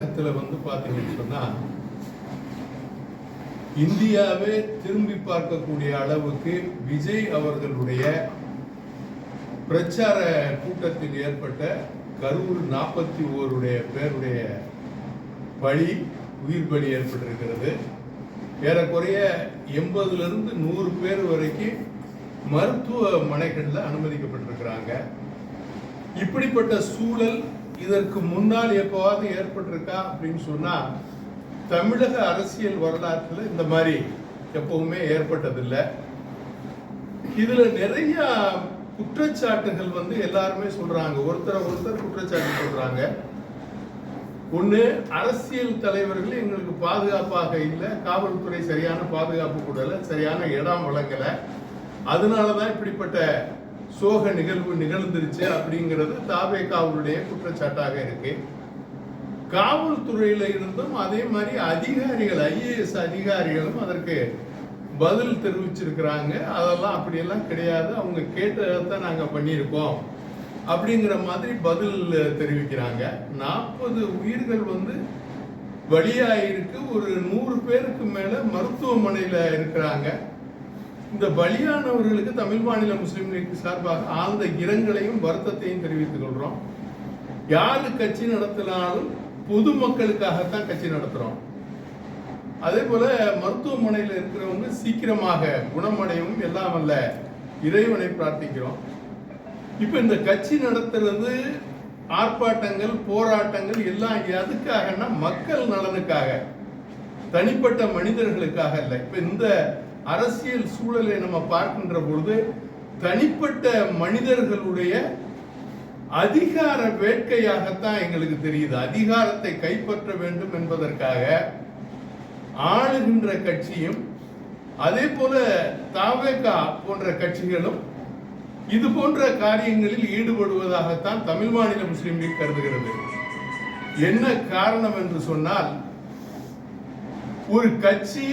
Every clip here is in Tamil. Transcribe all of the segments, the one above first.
இடத்துல வந்து பார்த்தீங்கன்னு சொன்னா இந்தியாவே திரும்பி பார்க்கக்கூடிய அளவுக்கு விஜய் அவர்களுடைய பிரச்சார கூட்டத்தில் ஏற்பட்ட கரூர் நாற்பத்தி ஓருடைய பேருடைய பலி உயிர் பலி ஏற்பட்டிருக்கிறது. ஏறக்குறைய எண்பதுல இருந்து நூறு பேர் வரைக்கும் மருத்துவமனைகளில் அனுமதிக்கப்பட்டிருக்கிறாங்க. இப்படிப்பட்ட சூழல் இதற்கு முன்னால் எப்போவாது ஏற்பட்டிருக்கா அப்படின்னு சொன்னால் தமிழக அரசியல் வரலாற்றில் இந்த மாதிரி எப்பவுமே ஏற்பட்டதில்லை. இதில் நிறைய குற்றச்சாட்டுகள் வந்து எல்லாருமே சொல்கிறாங்க ஒருத்தரை ஒருத்தர் குற்றச்சாட்டு சொல்கிறாங்க ஒன்று அரசியல் தலைவர்கள் எங்களுக்கு பாதுகாப்பாக இல்லை காவல்துறை சரியான பாதுகாப்பு கொடுக்கல சரியான இடம் வழங்கலை. அதனால தான் இப்படிப்பட்ட சோக நிகழ்வு நிகழ்ந்துருச்சு அப்படிங்கிறது தாவேகாவுடைய குற்றச்சாட்டாக இருக்கு. காவல்துறையில இருந்தும் அதே மாதிரி அதிகாரிகள் ஐஏஎஸ் அதிகாரிகளும் அதற்கு பதில் தெரிவிச்சிருக்கிறாங்க. அதெல்லாம் அப்படியெல்லாம் கிடையாது. அவங்க கேட்டதான் நாங்கள் பண்ணியிருக்கோம். அப்படிங்கிற மாதிரி பதில் தெரிவிக்கிறாங்க. நாற்பது உயிர்கள் வந்து வழியாயிருக்கு. ஒரு நூறு பேருக்கு மேலே மருத்துவமனையில் இருக்கிறாங்க. இந்த பலியானவர்களுக்கு தமிழ் மாநில முஸ்லீம் லீக் சார்பாக ஆழ்ந்த இரங்கலையும் வருத்தத்தையும் தெரிவித்துக் கொள்றோம். யாரு கட்சி நடத்தினாலும் பொதுமக்களுக்காகத்தான் கட்சி நடத்துறோம். அதே போல மருத்துவமனையில் இருக்கிறவங்க சீக்கிரமாக குணமடையவும் எல்லாம் அல்ல இறைவனை பிரார்த்திக்கிறோம். இப்ப இந்த கட்சி நடத்துறது ஆர்ப்பாட்டங்கள் போராட்டங்கள் எல்லாம் எதுக்காகன்னா மக்கள் நலனுக்காக தனிப்பட்ட மனிதர்களுக்காக இல்லை இப்ப இந்த அரசியல் சூழலை நம்ம பார்க்கின்ற பொழுது தனிப்பட்ட மனிதர்களுடைய அதிகார வேட்கையாகத்தான் எங்களுக்கு தெரியுது. அதிகாரத்தை கைப்பற்ற வேண்டும் என்பதற்காக ஆளுகின்ற கட்சியும் அதே போல தாவேகா போன்ற கட்சிகளும் இது போன்ற காரியங்களில் ஈடுபடுவதாகத்தான் தமிழ் மாநில முஸ்லீம் லீக் கருதுகிறது. என்ன காரணம் என்று சொன்னால் ஒரு கட்சி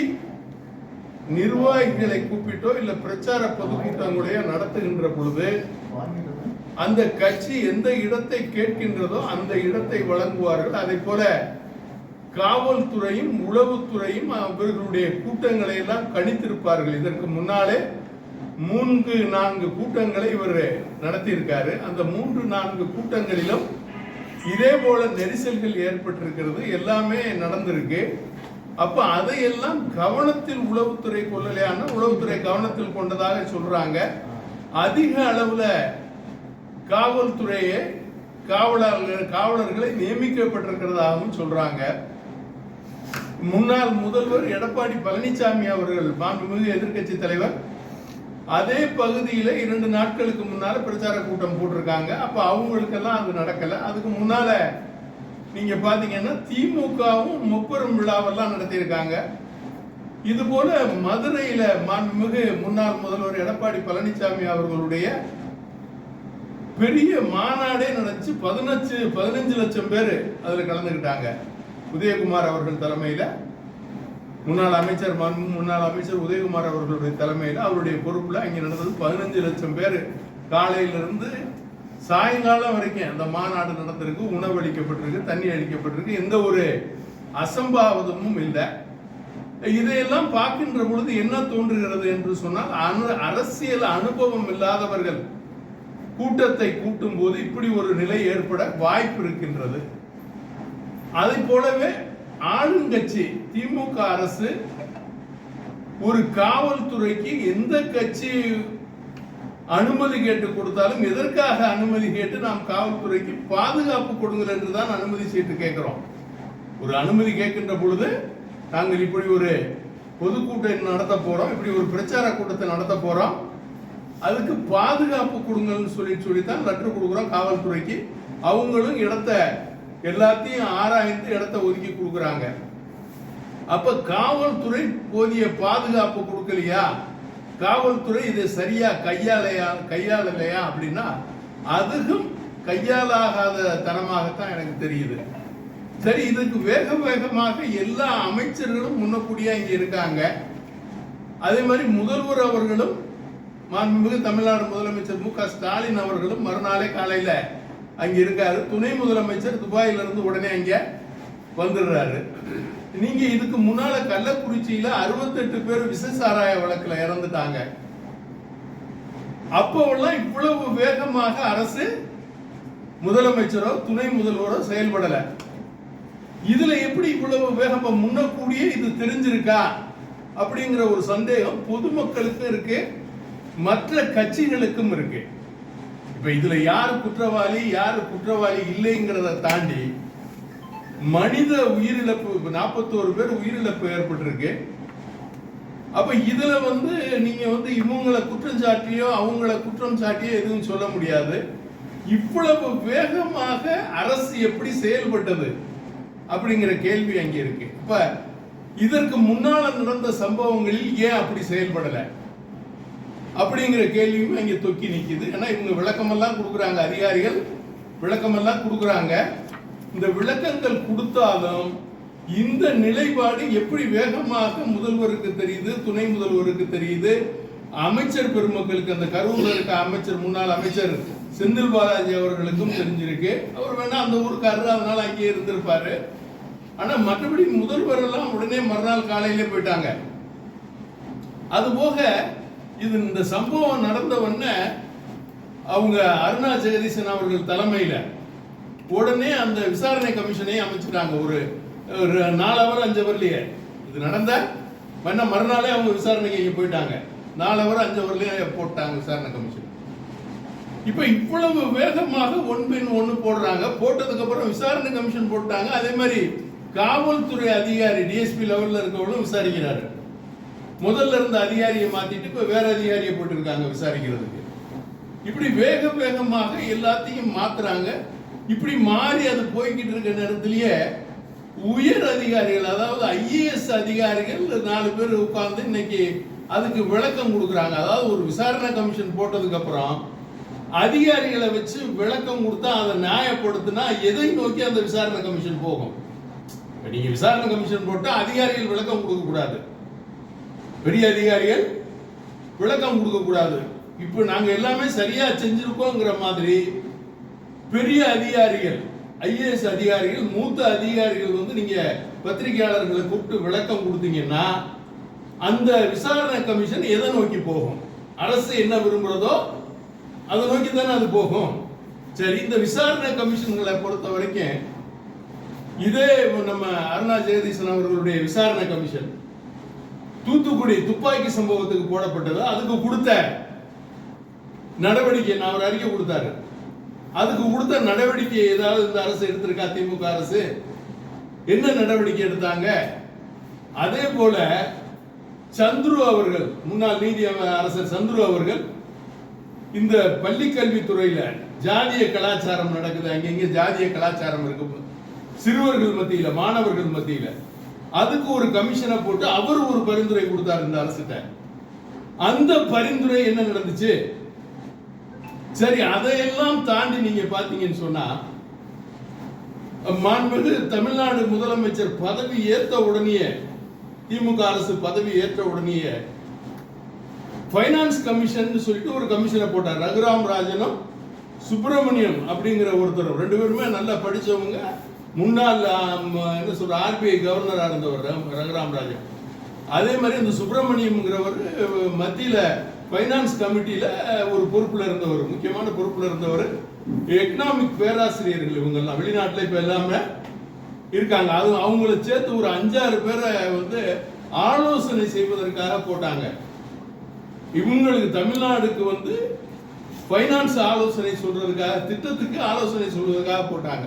நிர்வாகிகளை கூப்பிட்டோ இல்ல பிரச்சார பொதுக்கூட்டங்களுடைய நடத்துகின்ற பொழுது அந்த கட்சி எந்த இடத்தை கேட்கின்றதோ அந்த இடத்தை வழங்குவார்கள். அதே போல காவல்துறையும் உளவுத்துறையும் அவர்களுடைய கூட்டங்களை எல்லாம் கணித்திருப்பார்கள். இதற்கு முன்னாலே மூன்று நான்கு கூட்டங்களை இவர் நடத்தியிருக்காரு. அந்த மூன்று நான்கு கூட்டங்களிலும் இதே போல நெரிசல்கள் ஏற்பட்டிருக்கிறது. எல்லாமே நடந்திருக்கு. அப்ப அதையெல்லாம் கவனத்தில் உளவுத்துறை கொள்ளலையான உளவுத்துறை கவனத்தில் கொண்டதாக சொல்றாங்க. அதிக அளவுல காவல்துறையை காவலர்கள் காவலர்களை நியமிக்கப்பட்டிருக்கிறதாகவும் சொல்றாங்க. முன்னாள் முதல்வர் எடப்பாடி பழனிசாமி அவர்கள் மாண்புமிகு எதிர்க்கட்சி தலைவர் அதே பகுதியில இரண்டு நாட்களுக்கு முன்னால பிரச்சார கூட்டம் போட்டிருக்காங்க. அப்ப அவங்களுக்கெல்லாம் அது நடக்கல. அதுக்கு முன்னால நீங்க பாத்தீங்கன்னா திமுகவும் முப்பெரும் விழாவெல்லாம் நடத்தியிருக்காங்க. இது போல மதுரையில மாண்புமிகு முன்னாள் முதல்வர் எடப்பாடி பழனிசாமி அவர்களுடைய பெரிய மாநாடே நடந்துச்சு. பதினஞ்சு பதினஞ்சு லட்சம் பேர் அதில் கலந்துக்கிட்டாங்க உதயகுமார் அவர்கள் தலைமையில் முன்னாள் அமைச்சர் முன்னாள் அமைச்சர் உதயகுமார் அவர்களுடைய தலைமையில் அவருடைய பொறுப்பில் அங்கே நடந்தது பதினஞ்சு லட்சம் பேர். காலையிலிருந்து சாயங்காலம் வரைக்கும் அந்த மாநாடு நடந்திருக்கு உணவு அளிக்கப்பட்டிருக்கு தண்ணி அளிக்கப்பட்டிருக்கு. எந்த ஒரு அசம்பாவிதமும் இல்லை. இதையெல்லாம் பார்க்கின்ற பொழுது என்ன தோன்றுகிறது என்று சொன்னால் அனு- அரசியல் அனுபவம் இல்லாதவர்கள் கூட்டத்தை கூட்டும் போது இப்படி ஒரு நிலை ஏற்பட வாய்ப்பு இருக்கின்றது. அதை போலவே ஆளுங்கட்சி திமுக அரசு ஒரு காவல்துறைக்கு எந்த கட்சி அனுமதி கேட்டு கொடுத்தாலும் எதற்காக அனுமதி கேட்டு நாம் காவல்துறைக்கு பாதுகாப்பு கொடுங்கள் என்று தான் அனுமதி சீட்டு கேட்கிறோம். ஒரு அனுமதி கேட்கின்ற பொழுது நாங்கள் இப்படி ஒரு பொதுக்கூட்டம் நடத்த போகிறோம் இப்படி ஒரு பிரச்சார கூட்டத்தை நடத்த போகிறோம் அதுக்கு பாதுகாப்பு கொடுங்கள்னு சொல்லி சொல்லித்தான் லெட்டர் கொடுக்குறோம் காவல்துறைக்கு. அவங்களும் இடத்த எல்லாத்தையும் ஆராய்ந்து இடத்த ஒதுக்கி கொடுக்குறாங்க. அப்ப காவல்துறை போதிய பாதுகாப்பு கொடுக்கலையா? காவல்துறை இதை சரியா கையாளையா கையாளலையா அப்படின்னா அதுவும் கையாளாகாத தனமாகத்தான் எனக்கு தெரியுது. சரி இதுக்கு வேக வேகமாக எல்லா அமைச்சர்களும் முன்னக்கூடியா இங்க இருக்காங்க. அதே மாதிரி முதல்வர் அவர்களும் மாண்புமிகு தமிழ்நாடு முதலமைச்சர் மு க ஸ்டாலின் அவர்களும் மறுநாளே காலையில அங்க இருக்காரு. துணை முதலமைச்சர் துபாயிலிருந்து உடனே அங்க வந்துடுறாரு. நீங்க இதுக்கு முன்னால கள்ளக்குறிச்சியில அறுபத்தெட்டு பேர் விச சாராய வழக்குல இறந்துட்டாங்க. அப்போவெல்லாம் இவ்வளவு வேகமாக அரசு முதலமைச்சரோ துணை முதல்வரோ செயல்படல. இதுல எப்படி இவ்வளவு வேகமா முன்னக்கூடியே இது தெரிஞ்சிருக்கா? அப்படிங்கிற ஒரு சந்தேகம் பொதுமக்களுக்கும் இருக்கு. மற்ற கட்சிகளுக்கும் இருக்கு. இப்ப இதுல யார் குற்றவாளி யார் குற்றவாளி இல்லைங்கிறத தாண்டி மனித உயிரிழப்பு நாற்பத்தோரு பேர் உயிரிழப்பு ஏற்பட்டிருக்கு. அப்ப இதுல வந்து நீங்க வந்து இவங்களை குற்றம் சாட்டியோ அவங்கள குற்றம் சாட்டியோ எதுவும் சொல்ல முடியாது. இவ்வளவு வேகமாக அரசு எப்படி செயல்பட்டது அப்படிங்கிற கேள்வி அங்கே இருக்கு. இப்ப இதற்கு முன்னால நடந்த சம்பவங்களில் ஏன் அப்படி செயல்படல? அப்படிங்கிற கேள்வியும் அங்கே தொக்கி நிற்கிது ஏன்னா இவங்க விளக்கமெல்லாம் கொடுக்குறாங்க அதிகாரிகள் விளக்கமெல்லாம் கொடுக்குறாங்க. இந்த விளக்கங்கள் கொடுத்தாலும் இந்த நிலைப்பாடு எப்படி வேகமாக முதல்வருக்கு தெரியுது துணை முதல்வருக்கு தெரியுது? அமைச்சர் பெருமக்களுக்கு அந்த கரூரில் இருக்க அமைச்சர் முன்னாள் அமைச்சர் செந்தில் பாலாஜி அவர்களுக்கும் தெரிஞ்சிருக்கு. அவர் வேணா அந்த ஊருக்காரர் அதனால அங்கேயே இருந்திருப்பாரு. ஆனா மற்றபடி முதல்வர் எல்லாம் உடனே மறுநாள் காலையிலே போயிட்டாங்க. அது போக இது இந்த சம்பவம் நடந்த உடனே அவங்க அருணா ஜெகதீசன் அவர்கள் தலைமையில உடனே அந்த விசாரணை கமிஷனே அமைச்சிட்டாங்க. ஒரு ஒரு நாலு அவர் அஞ்சு அவர்லயே இது நடந்த வேணா மறுநாளே அவங்க விசாரணைக்கு இங்கே போயிட்டாங்க. நாலு அவர் அஞ்சு அவர்லயே போட்டாங்க விசாரணை கமிஷன். இப்ப இவ்வளவு வேகமாக ஒன் பின் ஒன்னு போடுறாங்க. போட்டதுக்கு அப்புறம் விசாரணை கமிஷன் போட்டாங்க. அதே மாதிரி காவல்துறை அதிகாரி டிஎஸ்பி லெவல்ல இருக்கவங்களும் விசாரிக்கிறாரு. முதல்ல இருந்த அதிகாரியை மாத்திட்டு இப்ப வேற அதிகாரியை போட்டிருக்காங்க விசாரிக்கிறதுக்கு. இப்படி வேக வேகமாக எல்லாத்தையும் மாத்துறாங்க. இப்படி மாறி அது போய்கிட்டு இருக்க நேரத்திலேயே உயர் அதிகாரிகள் அதாவது ஐஏஎஸ் அதிகாரிகள் நாலு பேர் உட்கார்ந்து இன்னைக்கு அதுக்கு விளக்கம் கொடுக்குறாங்க. அதாவது ஒரு விசாரணை கமிஷன் போட்டதுக்கு அப்புறம் அதிகாரிகளை வச்சு விளக்கம் கொடுத்தா அதை நியாயப்படுத்தினா எதை நோக்கி அந்த விசாரணை கமிஷன் போகும்? நீங்க விசாரணை கமிஷன் போட்டால் அதிகாரிகள் விளக்கம் கொடுக்க கூடாது. பெரிய அதிகாரிகள் விளக்கம் கொடுக்க கூடாது. இப்போ நாங்க எல்லாமே சரியா செஞ்சிருக்கோங்கிற மாதிரி பெரிய அதிகாரிகள் ஐஏஎஸ் அதிகாரிகள் மூத்த அதிகாரிகள் வந்து நீங்க பத்திரிகையாளர்களை கூப்பிட்டு விளக்கம் கொடுத்தீங்கன்னா அந்த விசாரணை கமிஷன் எதை நோக்கி போகும்? அரசு என்ன விரும்புறதோ அதை நோக்கி தானே அது போகும். சரி இந்த விசாரணை கமிஷன்களை பொறுத்த வரைக்கும் இதே நம்ம அருணா ஜெகதீசன் அவர்களுடைய விசாரணை கமிஷன் தூத்துக்குடி துப்பாக்கி சம்பவத்துக்கு போடப்பட்டது அதுக்கு கொடுத்த நடவடிக்கை நான் ஒரு அறிக்கை கொடுத்தாரு. அதுக்கு கொடுத்த நடவடிக்கை ஏதாவது இந்த அரசு எடுத்திருக்கா திமுக அரசு? என்ன நடவடிக்கை எடுத்தாங்க? அதே போல சந்துரு அவர்கள் முன்னாள் நீதி அரசர் சந்துரு அவர்கள் இந்த பள்ளி கல்வித்துறையில ஜாதிய கலாச்சாரம் நடக்குது. அங்கங்க ஜாதிய கலாச்சாரம் இருக்கு. சிறுவர்கள் மத்தியில மாணவர்கள் மத்தியில. அதுக்கு ஒரு கமிஷனை போட்டு அவர் ஒரு பரிந்துரை கொடுத்தார் இந்த அரசுட்ட அந்த பரிந்துரை என்ன நடந்துச்சு? சரி அதையெல்லாம் தாண்டி நீங்க பாத்தீங்கன்னு சொன்னா மாண்புமிகு தமிழ்நாடு முதலமைச்சர் பதவி ஏத்த உடனேயே திமுக அரசு பதவி ஏற்ற உடனேயே ஃபைனான்ஸ் கமிஷன் சொல்லிட்டு ஒரு கமிஷனை போட்டார். ரகுராம் ராஜனும் சுப்பிரமணியம் அப்படிங்கிற ஒருத்தர் ரெண்டு பேருமே நல்லா படிச்சவங்க. முன்னாள் என்ன சொல்ற ஆர்பிஐ கவர்னராக இருந்தவர் ரகுராம் ராஜன். அதே மாதிரி இந்த சுப்பிரமணியம்ங்கிறவர் மத்தியில் ஃபைனான்ஸ் கமிட்டியில் ஒரு பொறுப்பில் இருந்தவர் முக்கியமான பொறுப்பில் இருந்தவர் எக்கனாமிக் பேராசிரியர்கள் இவங்கெல்லாம் வெளிநாட்டில் இப்போ எல்லாமே இருக்காங்க. அது அவங்கள சேர்த்து ஒரு அஞ்சாறு பேரை வந்து ஆலோசனை செய்வதற்காக போட்டாங்க. இவங்களுக்கு தமிழ்நாடுக்கு வந்து ஃபைனான்ஸ் ஆலோசனை சொல்றதுக்காக திட்டத்துக்கு ஆலோசனை சொல்றதுக்காக போட்டாங்க.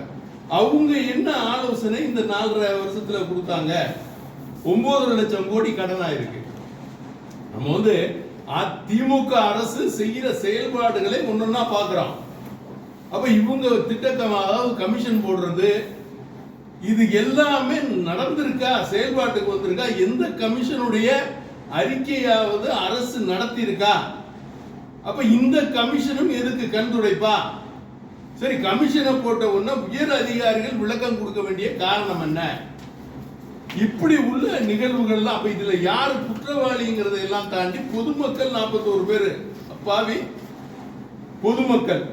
அவங்க என்ன ஆலோசனை இந்த நாலரை வருஷத்துல கொடுத்தாங்க? ஒன்பது லட்சம் கோடி கடனா இருக்கு நம்ம வந்து அதிமுக அரசு செய்கிற செயல்பாடுகளை ஒன்னொன்னா பார்க்கிறோம் அப்ப இவங்க திட்டத்தமாக கமிஷன் போடுறது இது எல்லாமே நடந்திருக்கா? செயல்பாட்டுக்கு வந்திருக்கா? எந்த கமிஷனுடைய அறிக்கையாவது அரசு நடத்தியிருக்கா? அப்ப இந்த கமிஷனும் எதுக்கு கண் துடைப்பா? சரி கமிஷனை போட்ட உடனே உயர் அதிகாரிகள் விளக்கம் கொடுக்க வேண்டிய காரணம் என்ன? இப்படி உள்ள நிகழ்வுகள்லாம் அப்ப இதுல யாரு குற்றவாளிங்கிறத எல்லாம் தாண்டி பொதுமக்கள் 41 பேரு. அப்பாவி பொதுமக்கள்.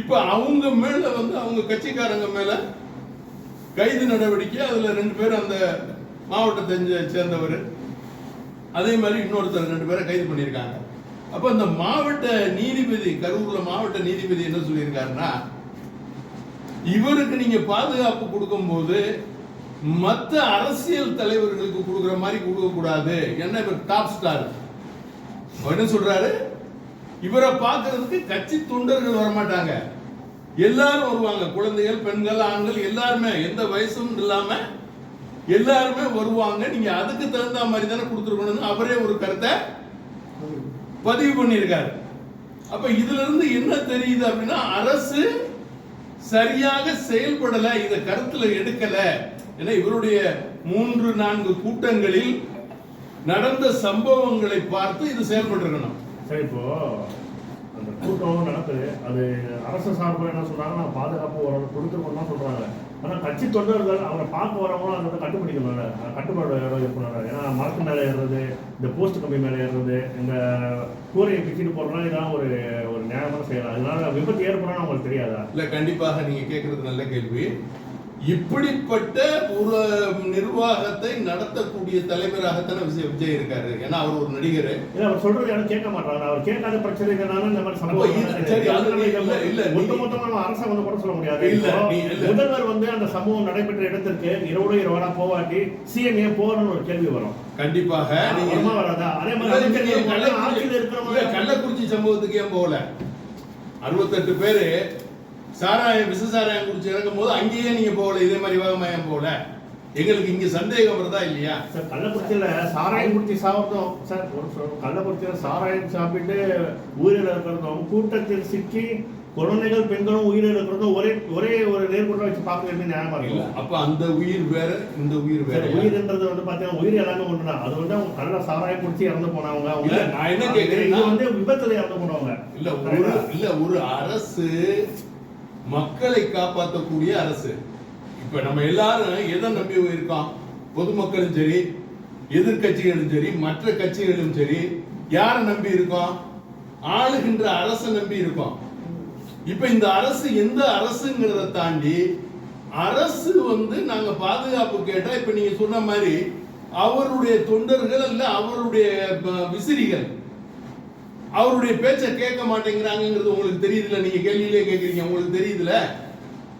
இப்ப அவங்க மேல வந்து அவங்க கட்சிக்காரங்க மேல கைது நடவடிக்கை அதுல ரெண்டு பேர் அந்த மாவட்டத்தை சேர்ந்தவர். அதே மாதிரி இன்னொருத்தர் ரெண்டு பேரை கைது பண்ணியிருக்காங்க. அப்ப இந்த மாவட்ட நீதிபதி கரூர்ல மாவட்ட நீதிபதி என்ன சொல்லியிருக்காருன்னா இவருக்கு நீங்க பாதுகாப்பு கொடுக்கும் போது மற்ற அரசியல் தலைவர்களுக்கு கொடுக்குற மாதிரி கொடுக்க கூடாது. என்ன இவர் டாப் ஸ்டார் என்ன சொல்றாரு? இவரை பார்க்கறதுக்கு கட்சி தொண்டர்கள் வரமாட்டாங்க. எல்லாரும் வருவாங்க. குழந்தைகள் பெண்கள் ஆண்கள் எல்லாருமே. எந்த வயசும் இல்லாம எல்லாருமே வருவாங்க. நீங்க அதுக்கு தகுந்த மாதிரி தானே கொடுத்துருக்கணும்னு அவரே ஒரு கருத்தை பதிவு பண்ணியிருக்காரு. அப்ப இதுல இருந்து என்ன தெரியுது அப்படின்னா அரசு சரியாக செயல்படல இதை கருத்துல எடுக்கல. ஏன்னா இவருடைய மூன்று நான்கு கூட்டங்களில் நடந்த சம்பவங்களை பார்த்து இது செயல்பட்டிருக்கணும். சரி இப்போ அந்த கூட்டம் நடக்குது. அது அரசு சார்பில் என்ன சொல்றாங்க நான் பாதுகாப்பு வர கொடுத்துருக்கோம் தான் சொல்றாங்க. ஆனா கட்சி தொண்டர்கள் அவரை பார்க்க வரவங்களும் அதை அஹ் கட்டுப்பாடு இருக்கணும் ஏன்னா மரத்து மேலே ஏறுறது இந்த போஸ்ட் கம்பி மேலே ஏறுறது இந்த கூரையை பிச்சுட்டு போடுறதுலாம் இதெல்லாம் ஒரு ஒரு நியாயமான செயல். அதனால விபத்து ஏற்படணும்னு அவங்களுக்கு தெரியாதா? இல்ல கண்டிப்பாக நீங்க கேட்கறது நல்ல கேள்வி. இப்படிப்பட்ட ஒரு நிர்வாகத்தை நடத்தக்கூடிய தலைவராகத்தானே விஜய் விஜய் இருக்காரு. ஏன்னா அவர் ஒரு நடிகர். அவர் சொல்றது யாரும் கேட்க மாட்டாங்க. அவர் கேட்காத பிரச்சனைகளால இந்த மாதிரி அதனால இல்ல, நம்ம அரசை வந்து கூட சொல்ல முடியாது. இல்ல. முதல்வர் வந்து அந்த சம்பவம் நடைபெற்ற இடத்திற்கு இரவோட இரவா போவாட்டி சிஎம் ஏன் போகணும்னு ஒரு கேள்வி வரும். கண்டிப்பாக அதே மாதிரி கள்ளக்குறிச்சி சம்பவத்துக்கு ஏன் போகல? அறுபத்தெட்டு பேரு சாராயம் விச சாராயம் குடிச்சு இறக்கும் போது அங்கேயே நீங்க போகல இதே மாதிரி வேகமா ஏன் போகல. எங்களுக்கு இங்க சந்தேகம் வருதா இல்லையா? சார் கள்ளக்குறிச்சியில சாராயம் குடிச்சு சாப்பிட்டோம். சார் ஒரு கள்ளக்குறிச்சியில சாராயம் சாப்பிட்டு உயிரிழ இருக்கிறதும் கூட்டத்தில் சிக்கி குழந்தைகள் பெண்களும் உயிரிழக்கிறதும் ஒரே ஒரே ஒரு நேர்கொண்ட வச்சு பார்க்கறது நியாயமா இல்ல அப்ப அந்த உயிர் வேற இந்த உயிர் வேற. உயிர்ன்றது வந்து பாத்தீங்கன்னா உயிர் எல்லாமே ஒண்ணுதான். அது வந்து அவங்க கள்ள சாராயம் குடிச்சு இறந்து போனவங்க நான் என்ன இது வந்து விபத்துல இறந்து போனவங்க. இல்ல ஒரு இல்ல ஒரு அரசு மக்களை காப்பாற்றக்கூடிய அரசு. இப்ப நம்ம எல்லாரும் எதை நம்பி இருக்கோம் பொதுமக்களும் சரி எதிர்க்கட்சிகளும் சரி மற்ற கட்சிகளும் சரி யாரை நம்பி இருக்கோம்? ஆளுகின்ற அரசை நம்பி இருக்கோம். இப்ப இந்த அரசு எந்த அரசுங்கிறத தாண்டி அரசு வந்து நாங்க பாதுகாப்பு கேட்டா இப்ப நீங்க சொன்ன மாதிரி அவருடைய தொண்டர்கள் அல்ல அவருடைய விசிறிகள். அவருடைய பேச்சை கேட்க மாட்டேங்கிறாங்கிறது உங்களுக்கு தெரியுதுல நீங்க கேள்வியிலே கேட்குறீங்க. உங்களுக்கு தெரியுதுல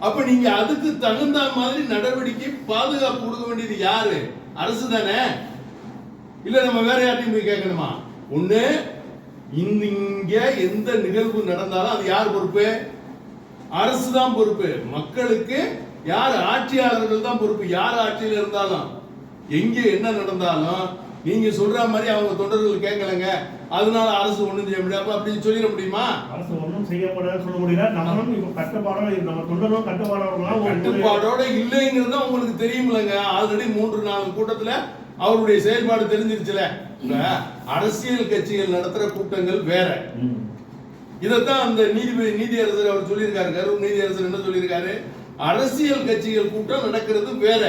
அப்ப நீங்க அதுக்கு தகுந்த மாதிரி நடவடிக்கை பாதுகாப்பு கொடுக்க வேண்டியது யாரு? அரசு தானே? இல்ல நம்ம வேற யார்ட்டையும் போய் கேட்கணுமா? ஒண்ணு இங்க எந்த நிகழ்வு நடந்தாலும் அது யார் பொறுப்பு? அரசு தான் பொறுப்பு. மக்களுக்கு யார் ஆட்சியாளர்கள் தான் பொறுப்பு? யார் ஆட்சியில் இருந்தாலும். எங்க என்ன நடந்தாலும் நீங்க சொல்ற மாதிரி அவங்க தொண்டர்கள் கேட்கலங்க. அதனால அரசு ஒண்ணும் செய்ய முடியாது. அப்ப அப்படி சொல்லிட முடியுமா? அரசு ஒன்றும் செய்ய முடியாதுன்னு சொல்ல முடியல. நம்மளும் இப்ப கட்டுப்பாடோட நம்ம தொண்டரும் கட்டுப்பாடோட கட்டுப்பாடோட இல்லைங்கிறது தான் உங்களுக்கு தெரியுமில்லங்க. ஆல்ரெடி மூன்று நாலு கூட்டத்துல அவருடைய செயல்பாடு தெரிஞ்சிருச்சுல. அரசியல் கட்சிகள் நடத்துற கூட்டங்கள் வேற. இதைத்தான் அந்த நீதிபதி நீதியரசர் அவர் சொல்லியிருக்காரு. கரூர் நீதியரசர் என்ன சொல்லியிருக்காரு? அரசியல் கட்சிகள் கூட்டம் நடக்கிறது வேற.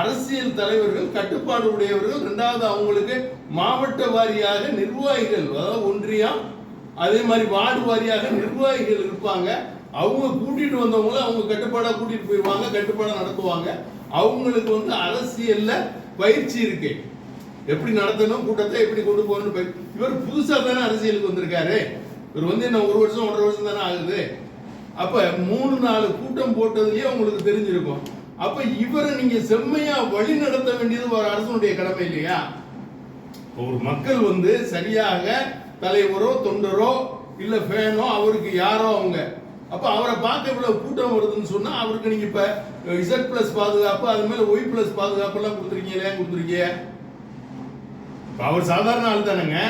அரசியல் தலைவர்கள் கட்டுப்பாடு உடையவர்கள் ரெண்டாவது அவங்களுக்கு மாவட்ட வாரியாக நிர்வாகிகள் அதாவது ஒன்றியம் அதே மாதிரி வார்டு வாரியாக நிர்வாகிகள் இருப்பாங்க. அவங்க கூட்டிட்டு வந்தவங்கள அவங்க கட்டுப்பாடாக கூட்டிட்டு போயிடுவாங்க கட்டுப்பாடாக நடத்துவாங்க. அவங்களுக்கு வந்து அரசியல்ல பயிற்சி இருக்கு. எப்படி நடத்தணும் கூட்டத்தை எப்படி கொண்டு போகணும்னு இவர் புதுசாக தானே அரசியலுக்கு வந்திருக்காரு. இவர் வந்து என்ன ஒரு வருஷம் ஒன்றரை வருஷம் தானே ஆகுது. அப்ப மூணு நாலு கூட்டம் போட்டதுலயே உங்களுக்கு தெரிஞ்சிருக்கும். அப்ப இவரை நீங்க செம்மையா வழி நடத்த வேண்டியது ஒரு அரசனுடைய கடமை இல்லையா? ஒரு மக்கள் வந்து சரியாக தலைவரோ தொண்டரோ இல்ல ஃபேனோ அவருக்கு யாரோ அவங்க. அப்ப அவரை பார்க்க இவ்வளவு கூட்டம் வருதுன்னு சொன்னா அவருக்கு நீங்க இப்ப இசட் பிளஸ் பாதுகாப்பு அது மேல ஒய் பிளஸ் பாதுகாப்பு எல்லாம் கொடுத்துருக்கீங்க ஏன் கொடுத்துருக்கீங்க. அவர் சாதாரண ஆள் தானேங்க.